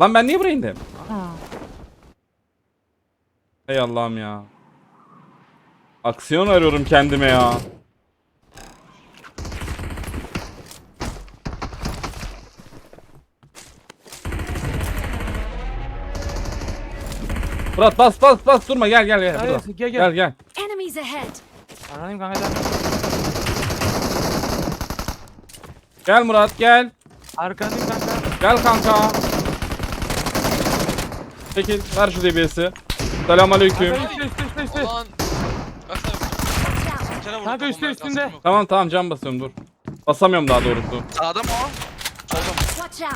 Lan ben niye buraya indim? Ey Allah'ım ya. Aksiyon arıyorum kendime ya. Murat bas bas bas durma gel gel gel. Hayır, burada. gel, Gel gel. gel. Enemies ahead! Anlayayım kanka sen. Gel Murat gel. Arkandayım kanka. Gel kanka. Çekil ver şu DBS'i. Selamünaleyküm. Kanka üstte üstte üstte üstte. Ulan. Vurdum Kanka kafamdan, üstünde. Tamam tamam can basıyorum dur. Basamıyorum daha doğrusu. Sağda mı o? Solda mı? Watch out!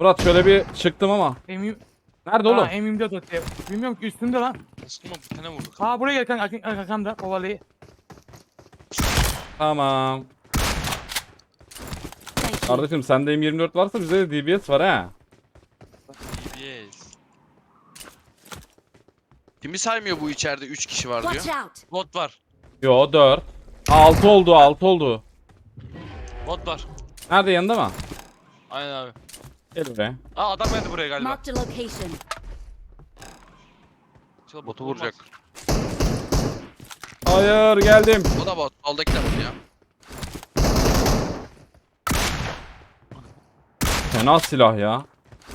Murat şöyle bir çıktım ama. Emim. Nerede oğlum? Ha, M24 atıyor. Bilmiyorum ki üstünde lan. Yok bir tane vurduk. Ha buraya gel kanka. Arkamda kovalayı. Tamam. Kardeşim sende M24 varsa bizde de DBS var ha. DBS. Kimi saymıyor bu içeride 3 kişi var Watch diyor. out! Bot var. Yo 4. 6 oldu 6 oldu. Bot var. Nerede yanında mı? Aynen abi. Gel buraya. Aa adam geldi buraya galiba. Marked a location. Botu vuracak. Hayır geldim. O da bot. Soldaki de bot ya. Fena silah ya.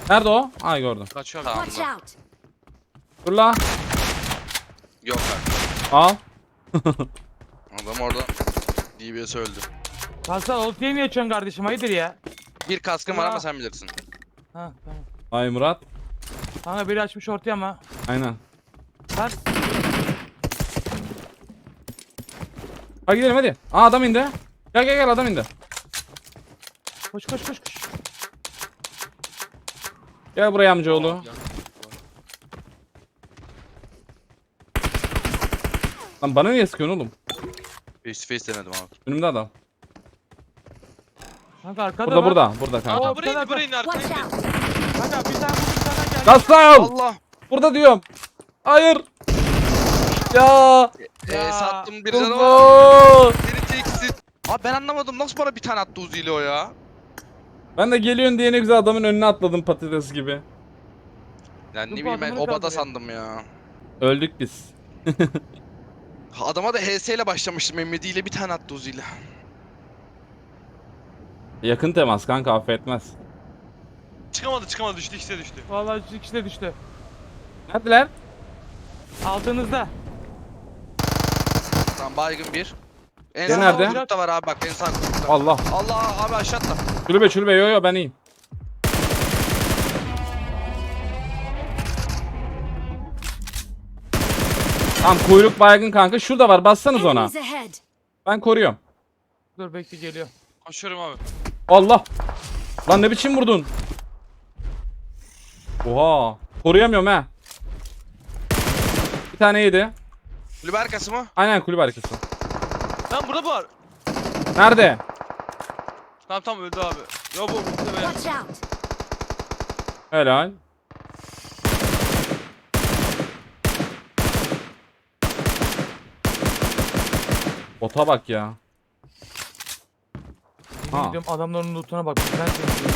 Nerede o? Ay gördüm. Kaçıyor Tamam. abi. Watch out! Dur la. Yok abi. Al. Adam orada. DBS öldü. Kalsa ultiye niye açıyorsun kardeşim? Hayırdır ya? Bir kaskım var ama sen bilirsin. Ha tamam. Ay Murat. Kanka biri açmış ortaya ama. Aynen. Lan Hadi gidelim hadi. Aa adam indi. Gel gel gel adam indi. koş koş koş koş. Gel buraya amcaoğlu. Lan bana niye sıkıyorsun oğlum? Face to face denedim abi. Önümde adam. Kanka arkada Burada var. burada. Burada kanka. Aa, buraya indi buraya indi arkaya Watch indi. out! Kanka bir tane bir tane geldi. Gaslam! Allah. Burada diyorum. Hayır. Ya. Ee, Ya. sattım bir canı var. Allah. Seni teksin. Abi ben anlamadım nasıl bana bir tane attı Uzi ile o ya. Ben de geliyorsun diye ne güzel adamın önüne atladım patates gibi. Yani ne bileyim ben obada kaldırıyor. sandım ya. Öldük biz. Adama da HS ile başlamıştım Mehmedi ile bir tane attı Uzi ile. Yakın temas kanka affetmez. Çıkamadı çıkamadı düştü ikisi de düştü. Vallahi ikisi de düştü. Neredeler? Altınızda. Tamam baygın bir. En sağ nerede? grupta var abi bak en sağ. Allah. Allah abi aşağı atla. Çülbe çülbe yo yo ben iyiyim. Tamam kuyruk baygın kanka. Şurada var bassanız ona. Enemies ahead! Ben koruyorum. Dur bekle geliyor. Koşuyorum abi. Allah. Lan ne biçim vurdun? Oha. Koruyamıyorum ha. Bir tane yedi. Kulübe arkası mı? Aynen kulüp arkası. Lan burada var. Nerede? Tamam tamam öldü abi. Yo bu bu be. Watch out! Helal. Bota bak ya. Ha. ediyorum adamların lootuna bak. Ben seni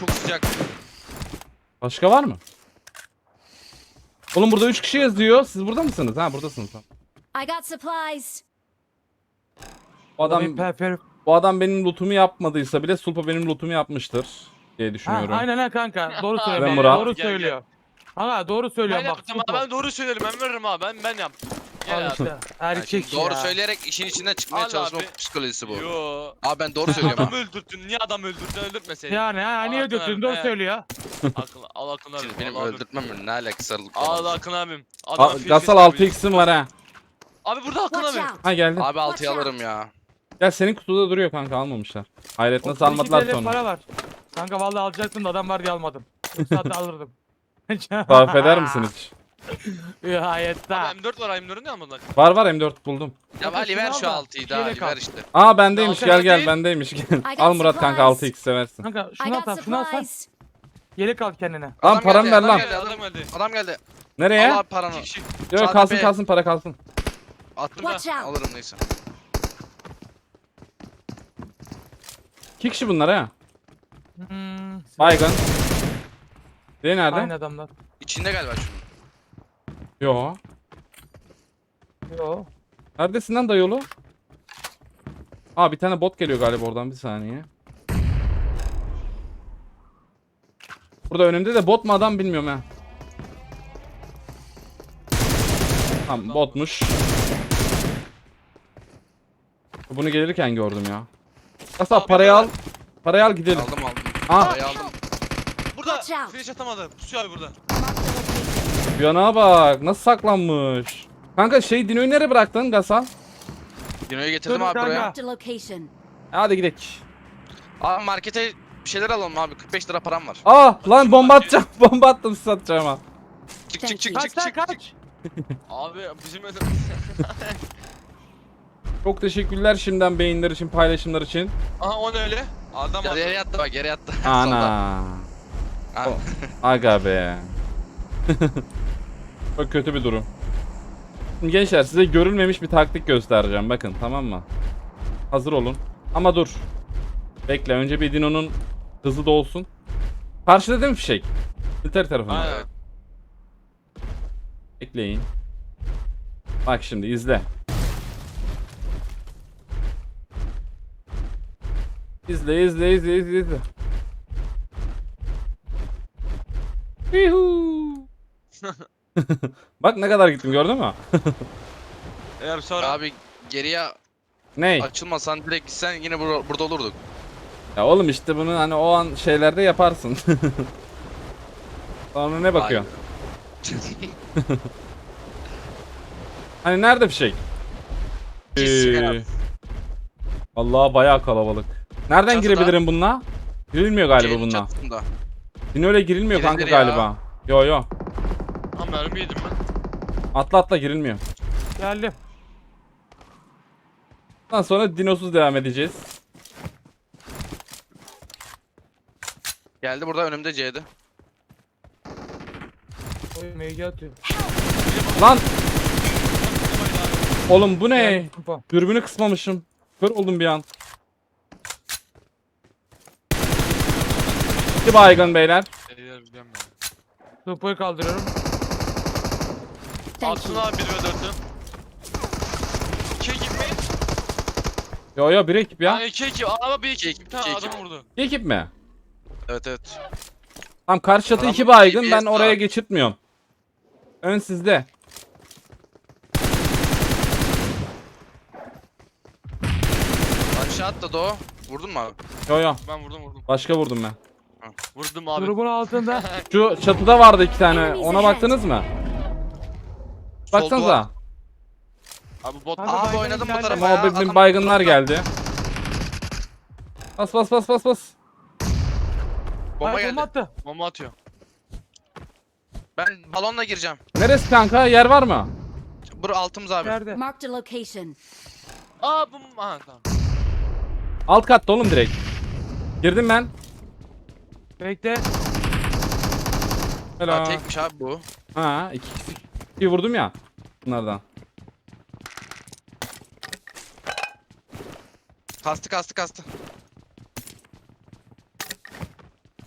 Çok sıcak. Başka var mı? Oğlum burada 3 kişi yazıyor. Siz burada mısınız? Ha buradasınız. Tamam. I got supplies! Bu adam per, per, bu adam benim lootumu yapmadıysa bile Sulpa benim lootumu yapmıştır diye ha, düşünüyorum. aynen ha kanka. Doğru söylüyor. Murat. Doğru Gel, söylüyor. Kanka doğru Ben söylüyor bak. yaptım abi ben doğru söylerim ben veririm abi ben ben yaptım. Gel abi. Erkek şimdi doğru ya. söyleyerek işin içinden çıkmaya Al çalışma abi. psikolojisi bu. Yo. Abi ben doğru söylüyorum. Adam öldürttün. Niye adam öldürdün? Öldürtmeseydin. Yani ha niye ödüyorsun? tamam, Doğru he. söylüyor. Akıl, al aklını abim. Şimdi benim al abim. öldürtmemle ne alakası var? Al Akın abim. Aa, Adama fil Gasal fil 6x'im var ha. Abi burada Akın Watch abi. out! Ha geldi. Abi altıyı Watch out. alırım ya. Gel senin kutuda duruyor kanka almamışlar. Hayret nasıl 32 almadılar sonra. para var. Kanka vallahi alacaktım da adam var diye almadım. Yoksa da alırdım. Tarif eder misin hayatta. Abi M4 var M4'ü niye almadın Akın? Var var M4 buldum. Ya Ali ver şu al da, altıyı da şeyle Ali ver işte. Aa bendeymiş gel sen gel değil. bendeymiş gel. got Al Murat kanka supplies. 6x seversin. Kanka I şunu got at şunu alsan supplies! yelek al kendine. Lan Adam param geldi, ver adam lan. geldi. Adam geldi. Adam geldi. Nereye? Al abi paranı. İki kişi. Yok kalsın be. kalsın para kalsın. Attım Watch ben. out. Alırım neyse. İki kişi bunlar ha. Hmm, Baygın. Biri nerede? Aynı adamlar. İçinde galiba şunun. Yo. Yo. Neredesin lan dayıoğlu? Aa bir tane bot geliyor galiba oradan bir saniye. Burada önümde de bot mu adam bilmiyorum ha. Tamam botmuş. Bunu gelirken gördüm ya. Asla parayı al. Parayı al gidelim. Aldım aldım. Ah. Parayı aldım. Burada. Watch out. Finish atamadı. Pusuyor abi burada. Yana bak nasıl saklanmış. Kanka şey Dino'yu nereye bıraktın Gasal? Dino'yu getirdim Dur, abi kanka. buraya. Marked a location. Hadi gidelim. Abi markete bir şeyler alalım abi. 45 lira param var. Aa Ah, lan bomba atacağım. Bomba attım satacağım ha. Çık çık çık Kaç çık lan çık. kaç. Abi bizim Çok teşekkürler şimdiden beyinler için, paylaşımlar için. Aha o ne öyle? Adam. Yere yattı bak yattı. Solda. Ana. O- Aga be. Çok kötü bir durum. Şimdi gençler size görülmemiş bir taktik göstereceğim. Bakın tamam mı? Hazır olun. Ama dur. Bekle önce bir Dino'nun hızı dolsun. Karşıda değil mi fişek? Militer tarafında. Aynen. Bekleyin. Bak şimdi izle. İzle izle izle izle izle. Yuhuu. Bak ne kadar gittim gördün mü? Eğer sonra Abi geriye Ney? açılmasan direkt gitsen yine bur- burada olurduk. Ya oğlum işte bunu hani o an şeylerde yaparsın. Sonra ne bakıyor? Hani nerede fişek? Kesin Ee, abi. Allah bayağı kalabalık. Nereden Çatıda. girebilirim bununla? Girilmiyor galiba Şeyin bununla. çatısında. Yine öyle girilmiyor kanka Girilir ya. galiba. Yo yo. Ha mermi yedim ben. Atla atla girilmiyor. Geldim. Ondan sonra dinosuz devam edeceğiz. Geldi burada önümde C'de. Oy MG atıyor. Lan! Oğlum bu ne? Geldim, kumpa. Dürbünü kısmamışım. Kör oldum bir an. İki baygın beyler. Beyler biliyorum ben. Kumpayı kaldırıyorum. Thank Atsın you. abi 1 ve 4'ü. 2 ekip mi? Yo yo bir ekip Ya. ya. 2 ekip. Ama bir ekip. Bir tane adam ekip. vurdu. İki ekip mi? Evet evet. Tamam karşı çatı Adam iki baygın ben oraya geçirtmiyorum. Ön sizde. Aşağı atladı o. Vurdun mu abi? Yo yo. Ben vurdum vurdum. Başka vurdum ben. Vurdum abi. Grubun altında. Şu çatıda vardı iki tane. Ona baktınız mı? Sol Baksanıza. Abi bot. Abi, oynadım bu tarafa ya. Adam baygınlar geldi. Bas bas bas bas bas. Bomba Ay, geldi. bomba attı. Bomba atıyor. Ben balonla gireceğim. Neresi kanka? Yer var mı? Bur altımız abi. Nerede? Marked a location. Aa bu. Aha tamam. Alt katta oğlum direkt. Girdim ben. Bekle. Ha, Helal. tekmiş abi bu. Ha, iki kişi. Bir vurdum ya. Bunlardan. Kastı kastı kastı.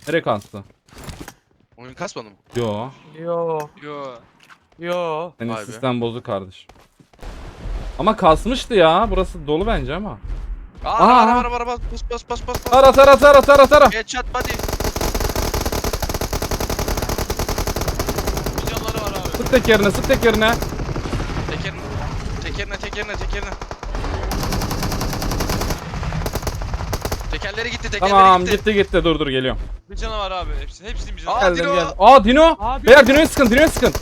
Nereye kastı? Oyun kasmadı mı? Yo. Yo. Yo. Yo. Senin Vay be. sistem bozuk kardeş. Ama kasmıştı ya. Burası dolu bence ama. Aa, Aha, araba araba araba bas bas bas bas bas. Tara tara tara tara tara. Headshot body. Bir canları var abi. Sık tekerine sık tekerine. Tekerine tekerine tekerine tekerine. Tekerleri gitti tekerleri Tamam gitti. gitti gitti dur dur geliyorum. Bir canı var abi. Hepsi, hepsinin bir canı Aa, var. Geldim Dino. geldim. Aa Dino. Abi. Beyler Dino'yu sıkın Dino'yu sıkın.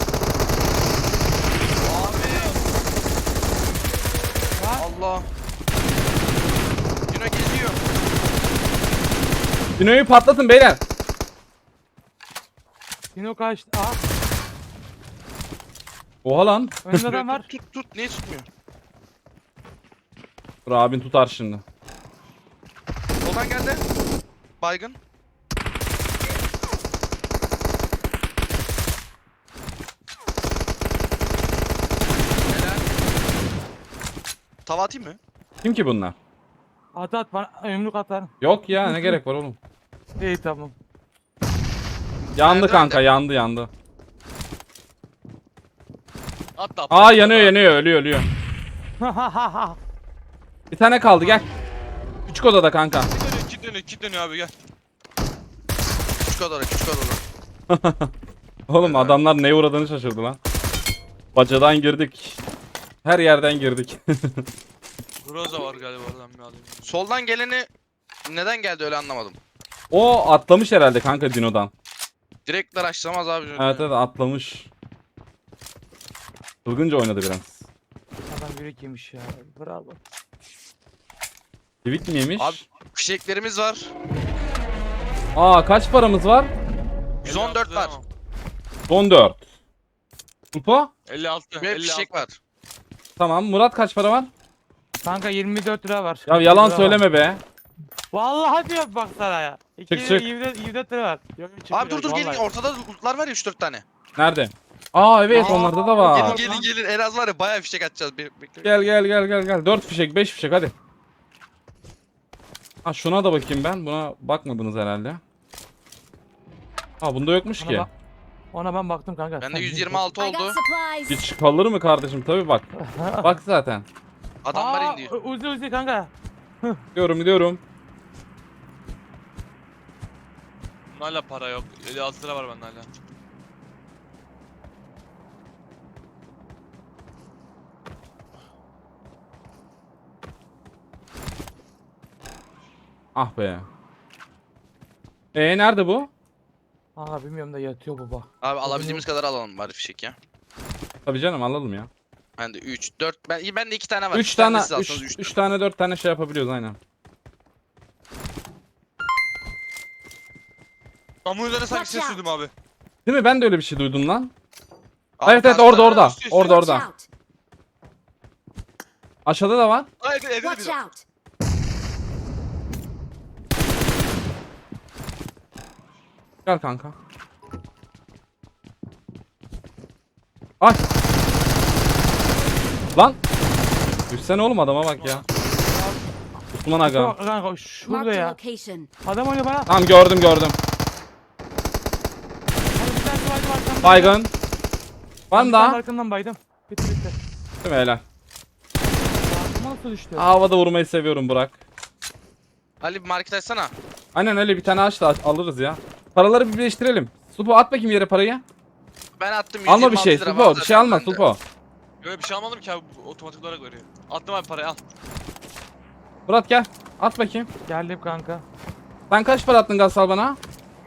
Allah. Dino geziyor. Dino'yu patlatın beyler. Dino kaçtı. Aa. Oha lan. Önünde adam var. Tut tut niye tutmuyor? Dur abin tutar şimdi. Soldan geldi. Baygın. Helal. Tava atayım mı? Kim ki bunlar? At at bana yumruk atar. Yok ya ne gerek var oğlum. İyi tamam. Yandı Nerede, kanka nerede? yandı yandı. Atla. Aa yanıyor yanıyor ölüyor ölüyor. Bir tane kaldı gel. Küçük odada kanka. Dönüyor, kit dönüyor abi gel. Küçük odada küçük odada. Oğlum adamlar neye uğradığını şaşırdı lan. Bacadan girdik. Her yerden girdik. Groza var galiba oradan bir alayım. Soldan geleni neden geldi öyle anlamadım. o atlamış herhalde kanka Dino'dan. Direkt araçlamaz abi. Evet evet atlamış. Çılgınca oynadı biraz. Adam yürek yemiş ya. Bravo. Divik mi yemiş? Abi fişeklerimiz var. Aa kaç paramız var? 114 var. 14. Kupa? 56. Ve 56. fişek var. Tamam. Murat kaç para var? Kanka 24 lira var. Ya 24 yalan lira var. söyleme be. Vallahi diyor bak sana ya. İki, Çık, çık. 24, 24 lira var. Yok, çık, Abi dur dur gelin ortada lootlar var ya 3-4 tane. Nerede? Aa evet Aa, onlarda da var. Gelin Aa. gelin gelin en az var ya bayağı fişek atacağız. Be- bekle. Gel gel gel gel gel. 4 fişek 5 fişek hadi. Ha şuna da bakayım ben. Buna bakmadınız herhalde. Ha bunda yokmuş Ona, ki. bak- ona ben baktım kanka. Bende Sen- 126 I got oldu. supplies. Hiç kalır mı kardeşim? Tabi bak. Bak zaten. Adamlar Aa, indi. Uzi uzi kanka. Gidiyorum gidiyorum. Hala para yok. 56 lira var bende hala. Ah be. E nerede bu? Aa bilmiyorum da yatıyor baba. Abi alabildiğimiz kadar alalım bari fişek ya. Tabii canım alalım ya. Bende 3 4 ben bende 2 tane var. 3 İki tane siz alsanız 3 üç 3 tane 4 tane şey yapabiliyoruz aynen. Ama üzerine sanki Watch ses duydum abi. Değil mi? Ben de öyle bir şey duydum lan. Abi evet evet orada orada. üstü, üstü. Orada orada. Aşağıda da var. Aa evde evde Watch out. Gel kanka. Ay. Lan. Düşsene oğlum adama bak ya. Osman aga. Bak kanka şurada Marked a ya. location. Adam oynuyor bana. Tamam gördüm gördüm. Hadi bir tane baydım arkamdan. Baygın. Var Bir mı tane daha? Arkamdan baydım. Bitti bitti. Değil mi helal? Arkamdan nasıl düştü? Havada vurmayı seviyorum Burak. Ali bir market açsana. Aynen öyle bir tane aç da alırız ya. Paraları bir birleştirelim. Supo at bakayım yere parayı. Ben attım Alma bir 126 şey lira Supo. Bir şey alma bende. Supo. Böyle bir şey almadım ki abi bu otomatik olarak veriyor. Attım abi parayı al. Murat gel. At bakayım. Geldim kanka. Sen kaç para attın Gassal bana?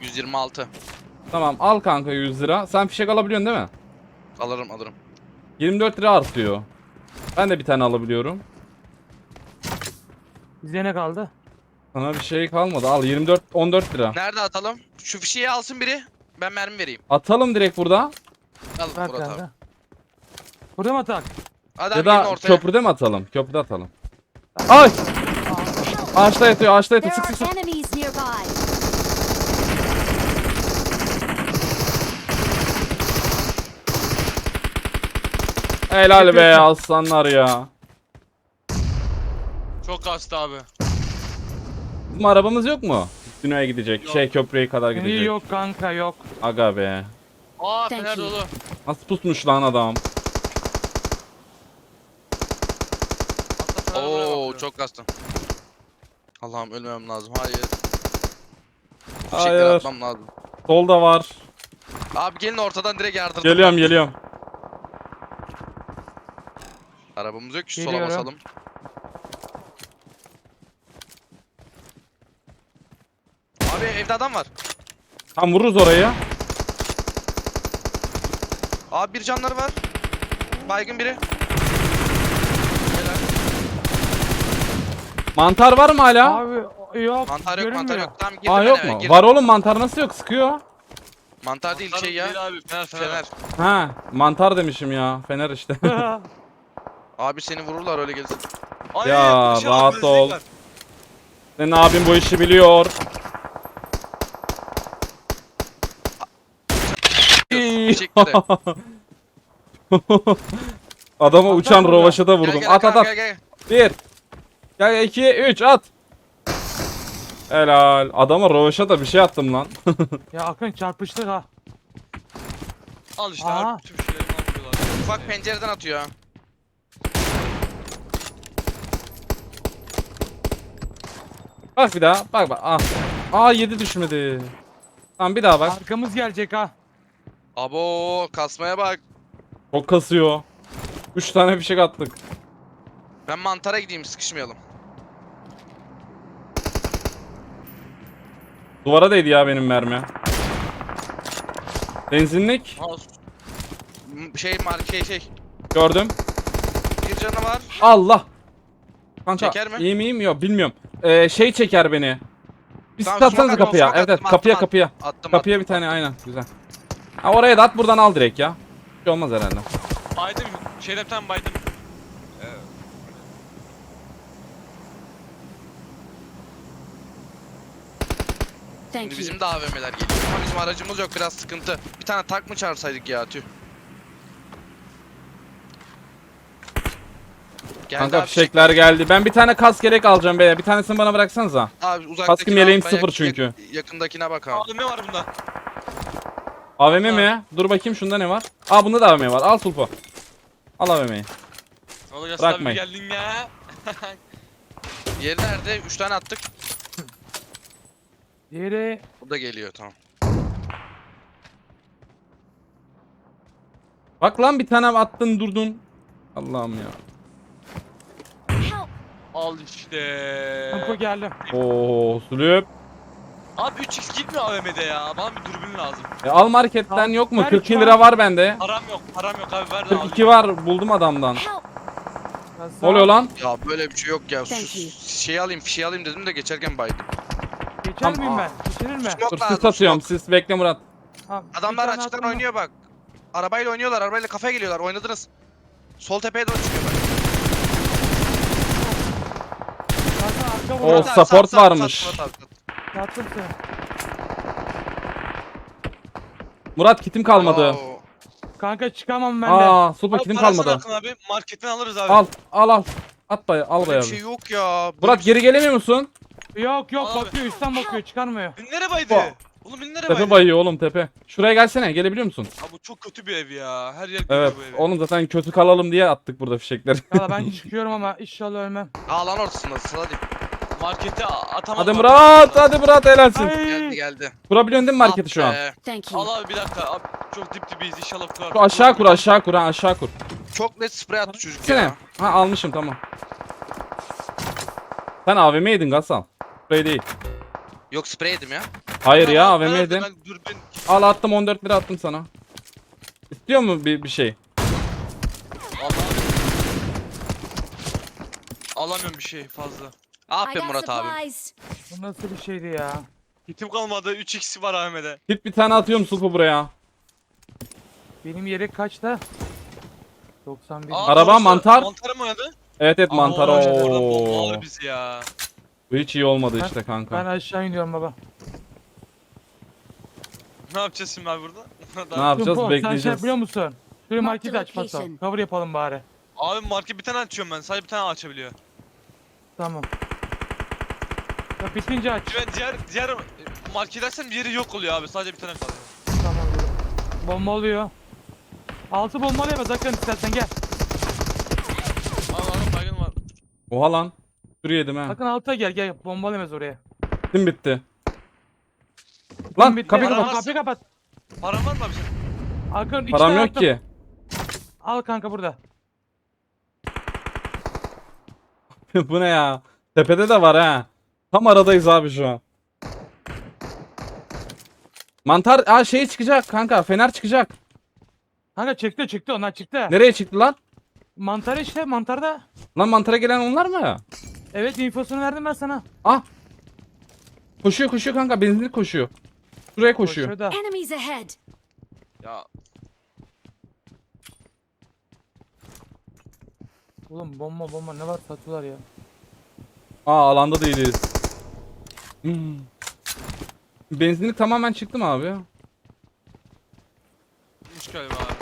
126. Tamam al kanka 100 lira. Sen fişek alabiliyorsun değil mi? Alırım alırım. 24 lira artıyor. Ben de bir tane alabiliyorum. Bize ne kaldı? Sana bir şey kalmadı. Al 24 14 lira. Nerede atalım? Şu fişeği alsın biri. Ben mermi vereyim. Atalım direkt burada. Al Murat abi. kanka. Burada mı atak? Hadi Ya gelin da ortaya. köprüde mi atalım? Köprüde atalım. Ay! Ağaçta yatıyor, ağaçta There yatıyor. Sık sık are sık. enemies nearby. Helal be aslanlar ya. Çok kastı abi. Bizim arabamız yok mu? Dünyaya gidecek. Yok. Şey köprüye kadar gidecek. İyi yok kanka yok. Aga be. Aa Thank fener you. dolu. Nasıl pusmuş lan adam? Hatta fener buraya Oo bakıyor. çok kastım. Allah'ım ölmemem lazım. Hayır. Fişekleri Hayır. atmam lazım. Solda var. Abi gelin ortadan direkt yardım. Geliyorum geliyorum. Arabamız yok ki sola Geliyorum. basalım. Abi evde adam var. Tam vururuz orayı. Abi bir canları var. Baygın biri. Helal. Mantar var mı hala? Abi yok. Mantar yok mantar yok. Tamam girdim Aa ben yok eve, mu? girdim. Var oğlum mantar nasıl yok? Sıkıyor. Mantar değil Mantar şey ya. Değil abi fener fener. Fener. Ha, mantar demişim ya. Fener işte. Abi seni vururlar öyle gelirsin. Ay, Ya, şey rahat ol. zevk var. Senin abin bu işi biliyor. Teşekkür ederim. Adama uçan burada. rovaşata Gel vurdum. gel At at Hakan, at. gel gel. Bir. Gel 2 3 at. Helal. Adama rovaşa da bir şey attım lan. Ya Akın çarpıştık ha. Al işte Aa. abi tüm şeyleri alıyorlar. Ufak pencereden atıyor ha. bak bir daha. Bak bak. Ah. Aa 7 düşmedi. Tamam bir daha bak. Arkamız gelecek ha. Abo kasmaya bak. Çok kasıyor. 3 tane fişek attık. Ben mantara gideyim sıkışmayalım. Duvara değdi ya benim mermi. Benzinlik. M- Şey mark şey şey. Gördüm. Bir canı var. Allah. Kanka Çeker mi? iyi miyim? Yok bilmiyorum. Ee, şey çeker beni. Bir Tamam, smoke kapıya. Evet evet kapıya attım, kapıya. Attım Kapıya attım, bir tane attım. aynen güzel. Ha oraya da at buradan al direkt ya. Bir şey olmaz herhalde. Baydım. Bir tane baydım. Thank Şimdi you. bizim de AVM'ler geliyor. Ama bizim aracımız yok biraz sıkıntı. Bir tane tak mı çağırsaydık ya tüh. Geldi Kanka abi, fişekler geldi. Ben bir tane kas gerek alacağım beyler. Bir tanesini bana bıraksanıza. Abi uzaktakine Kaskım yeleğim sıfır çünkü. yak- yakındakine bak abi. Ne var bunda? AVM mi? Dur bakayım şunda ne var? Aa bunda da AVM var. Al Tulpo. Al AVM'yi. Oğlum Yasin abi Bırakmayın. geldin ya. Yeri nerede? 3 tane attık. Diğeri Bu da geliyor tamam. Bak lan bir tane attın durdun. Allah'ım ya. Al işte. Kampo geldi. Oo sülüp. Abi 3x gitmiyor AVM'de ya. Bana bir dürbün lazım. E, al marketten Al, yok mu? ver 42 şu lira var bende. Param yok. Param yok abi ver de 42 var buldum adamdan. Help! Ne oluyor lan? Ya böyle bir şey yok ya. Şu Thank you. şeyi alayım, fişeği alayım dedim de geçerken baydım. Geçer Tamam. miyim ben? Geçirir mi? Smoke Dur lazım, sis atıyorum smoke. sis bekle Murat. Tamam, bir Adamlar tane açıktan oynuyor bak. Arabayla oynuyorlar, arabayla kafaya geliyorlar. Oynadınız. Sol tepeye doğru çıkıyorlar. Arka Oo, vurdu. Murat abi, support sat, sat, varmış. sat, Murat abi, sat. Yattım seni. Murat kitim kalmadı. Oo. Kanka çıkamam ben de. Aa Abi kitim parasını kalmadı. Akın abi. Marketten alırız abi. Al al al. At bay al Böyle bayağı. bir şey yok ya. Murat geri gelemiyor musun? Yok yok Abi. bakıyor üstten bakıyor çıkarmıyor. Bin lira baydı. Ba- Oğlum bin lira Tepe baydı. bayıyor oğlum tepe. Şuraya gelsene gelebiliyor musun? Abi bu çok kötü bir ev ya. Her yer kötü Evet. bu ev. Oğlum zaten kötü kalalım diye attık burada fişekleri. Valla ben çıkıyorum ama inşallah ölmem. Alan ortasındasın hadi. Markete a- atamam. hadi. Murat hadi Murat helalsin. Geldi Ay. geldi. Kurabiliyorsun değil mi marketi şu Ah an? be. Thank you. Al abi bir dakika. Abi çok dip dibiyiz inşallah kurar. Şu aşağı kur aşağı kur ha aşağı kur. Çok net sprey attı çocuk Gitsene. ya. Ha almışım tamam. Sen AVM yedin Gasal. Sprey değil. Yok sprey yedim ya. Hayır ya yedin. Ben dürbün. Al attım 14 lira attım sana. İstiyor mu bir, bir şey? Allah abi. Alamıyorum bir şey fazla. Aferin Murat abi. Bu nasıl bir şeydi ya? Hitim kalmadı. 3x var AVM'de. Git bir tane atıyorum sulpu buraya. Benim yelek kaçta? 91. Aa, Araba, doğrusu, mantar. Mantar mı oynadı? Evet evet mantar Aa, o. oradan bombalar bizi ya. Bu hiç iyi olmadı Ben- işte kanka. Ben aşağı iniyorum baba. Ne yapacağız şimdi abi burada? Ne yapacağız? Tumpo, Sen şey Bekleyeceğiz. biliyor musun? Şuraya Mark the marketi aç location. Cover yapalım bari. Abi market bir tane açıyorum ben. Sadece bir tane açabiliyor. Tamam. Ya bitince aç. Ben diğer diğer market açsam diğeri yok oluyor abi. Sadece bir tane kalıyor. Tamam. Bomba oluyor. Altı bombalı yapaz Akın istersen gel. Abi abi baygın var. Oha lan. Sürü yedim ha. Akın alta gel gel bombalı yapaz oraya. Bitti bitti. Lan Bitti. kapıyı kapat. var. Kapıyı kapat. Paran var mı abi senin? Akın iki Param tane yok attım. ki. Al kanka burada. Bu ne ya? Tepede de var ha. Tam aradayız abi şu an. Mantar aa şey çıkacak kanka. Fener çıkacak. Kanka çıktı çıktı onlar çıktı. Nereye çıktı lan? Mantar işte mantarda. Lan mantara gelen onlar mı? Evet infosunu verdim ben sana. Ah. Koşuyor koşuyor kanka. Benzinlik koşuyor. Şuraya koşuyor. Enemies ahead. Ya Oğlum bomba bomba ne var satıyorlar ya. Aa alanda değiliz. Hmm. Benzinlik tamamen çıktı mı abi? Çıkmış galiba abi.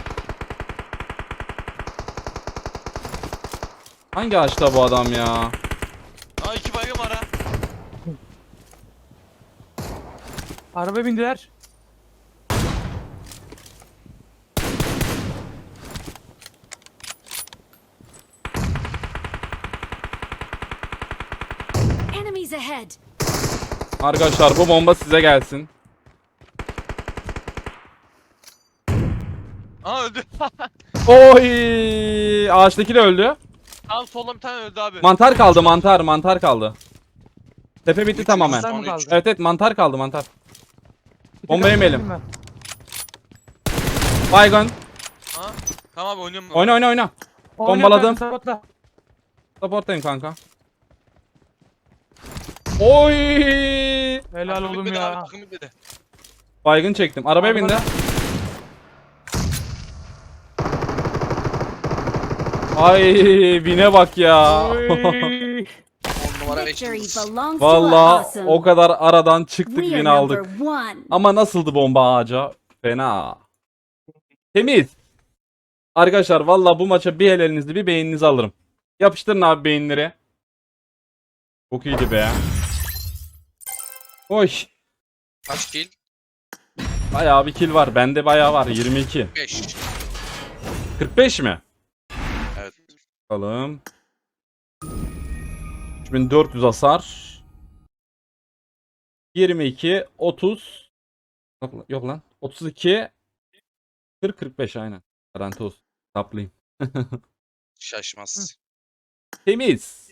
Hangi ağaçta bu adam ya? Aa iki baygın var ha. Araba bindiler. Enemies ahead. Arkadaşlar bu bomba size gelsin. Aa öldü. Oy! Ağaçtaki de öldü. Tam solda bir tane öldü abi. Mantar kaldı mantar mantar kaldı. Tepe bitti tamamen. Mantar mı Son kaldı? üç. Evet evet mantar kaldı mantar. Bomba yemeyelim. Baygon. Ha? Tamam abi oynuyorum. Oyna oyna oyna. Bombaladım. kanka, sabotla. Supportayım kanka. Oy! Helal Takım oğlum bitmedi ya. Abi, takım bitmedi. Baygın çektim. Arabaya Araba- bindi. Ay bine bak ya. Oy. On numara beş Victory yıldız. belongs to Valla o kadar aradan çıktık We are win aldık. number one. Ama nasıldı bomba ağaca? Fena. Temiz. Arkadaşlar valla bu maça bir el elinizi bir beğeninizi alırım. Yapıştırın abi beyinleri. Çok iyiydi be. Oy. Kaç kill? Bayağı bir kill var. Bende bayağı var. 22. 5. 45 mi? Evet. Bakalım. 3400 hasar. 22, 30. Yok, lan- yok lan. 32, 40, 45 aynen. Garanti olsun. Saplayayım. Şaşmaz. Temiz.